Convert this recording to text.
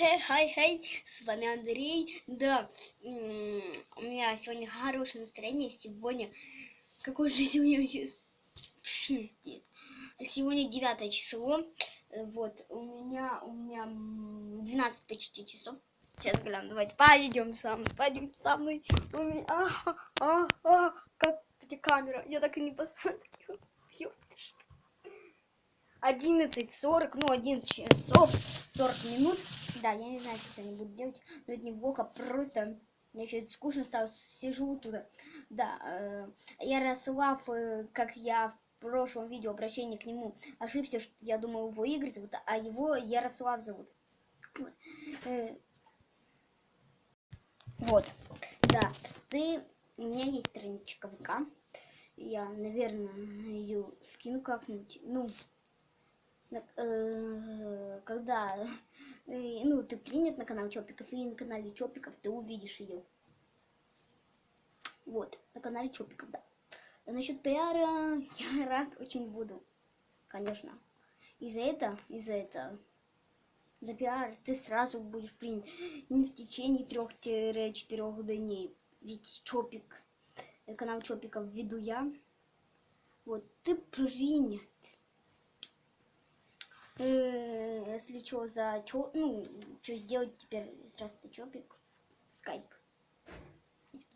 Хей, хай, хей, с вами Андрей. Да, у меня сегодня хорошее настроение. Сегодня, какое же сегодня? Пиздец. Сегодня девятое число. Вот, у меня, у меня м, 12 почти часов. Сейчас гляну, давайте пойдем со мной, пойдем со мной. У меня, а, а, а, как, где камера? Я так и не посмотрела. Ёпта ж. 11.40, ну 11 часов 40 минут. Да, я не знаю, что они будут делать, но это не просто мне что-то скучно стало, сижу туда. Да, э, Ярослав, э, как я в прошлом видео обращении к нему ошибся, что я думаю, его Игорь зовут, а его Ярослав зовут. Вот, Э, вот. да, ты, у меня есть страничка ВК, я, наверное, ее скину как-нибудь, ну, когда э, ну, ты принят на канал Чопиков, и на канале Чопиков ты увидишь ее. Вот, на канале Чопиков, да. Насчет пиара я рад очень буду, конечно. И за это, и за это, за пиар ты сразу будешь принят не в течение трех-четырех дней. Ведь Чопик, э, канал Чопиков веду я. Вот, ты принят. Э, Если что, за чё, ну, что сделать теперь, здравствуйте, Чопик, скайп.